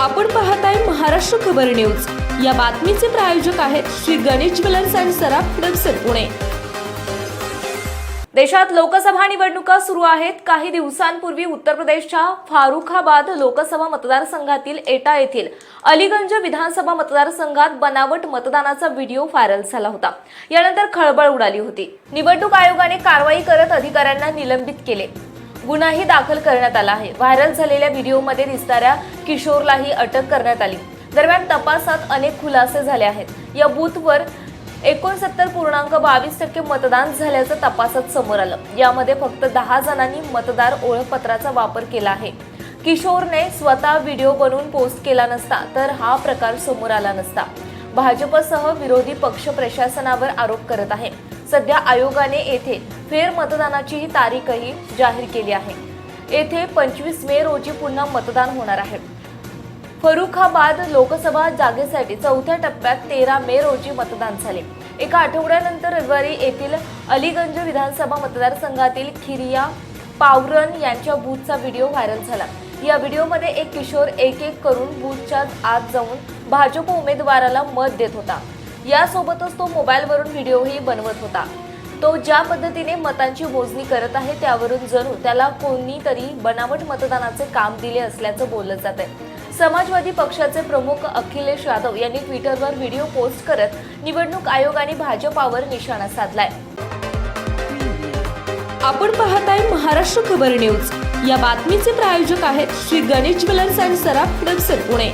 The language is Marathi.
आपण पाहताय महाराष्ट्र खबर न्यूज. या बातमीचे प्रायोजक आहेत श्री गणेश ज्वेलर्स अँड सराफ हडपसर पुणे. देशात लोकसभा निवडणुका सुरू आहेत. काही दिवसांपूर्वी उत्तर प्रदेशच्या फारुखाबाद लोकसभा मतदारसंघातील एटा येथील अलीगंज विधानसभा मतदारसंघात बनावट मतदानाचा व्हिडिओ व्हायरल झाला होता. यानंतर खळबळ उडाली होती. निवडणूक आयोगाने कारवाई करत अधिकाऱ्यांना निलंबित केले. गुन्हाही दाखल करण्यात आला आहे. व्हायरल झालेल्या व्हिडिओमध्ये दिसणाऱ्या किशोरलाही अटक करण्यात आली. दरम्यान तपासात अनेक खुलासे झाले आहेत. या बूथवर एकोणसत्तर पूर्णांक बावीस टक्के मतदान झाल्याचं तपासात समोर आलं. यामध्ये फक्त दहा जणांनी मतदार ओळखपत्राचा वापर केला आहे. किशोरने स्वतः व्हिडिओ बनवून पोस्ट केला नसता तर हा प्रकार समोर आला नसता. भाजपसह विरोधी पक्ष प्रशासनावर आरोप करत आहे. सध्या आयोगाने येथे फेर मतदानाचीही तारीखही जाहीर केली आहे. येथे पंचवीस मे रोजी पुन्हा मतदान होणार आहे. फरुखाबाद लोकसभा जागेसाठी चौथ्या टप्प्यात तेरा मे रोजी मतदान झाले. एका आठवड्यानंतर रविवारी येथील अलीगंज विधानसभा मतदारसंघातील खिरिया पावरन यांच्या बूथचा व्हिडिओ व्हायरल झाला. या व्हिडिओमध्ये एक किशोर एक एक करून बूथच्या आत जाऊन भाजप उमेदवाराला मत देत होता. यासोबतच तो मोबाईलवरून व्हिडिओही बनवत होता. तो ज्या पद्धतीने मतांची मोजणी करत आहे त्यावरून जणू त्याला कोणीतरी बनावट मतदानाचे काम दिले असल्याचं बोललं जात आहे समाजवादी पक्षाचे प्रमुख अखिलेश यादव यांनी ट्विटरवर व्हिडिओ पोस्ट करत निवडणूक आयोग आणि भाजपावर निशाणा साधलाय. आपण पाहत आहे महाराष्ट्र खबर न्यूज. या बातमीचे प्रायोजक आहेत श्री गणेश ज्वेलर्स अँड सराफ हडपसर पुणे.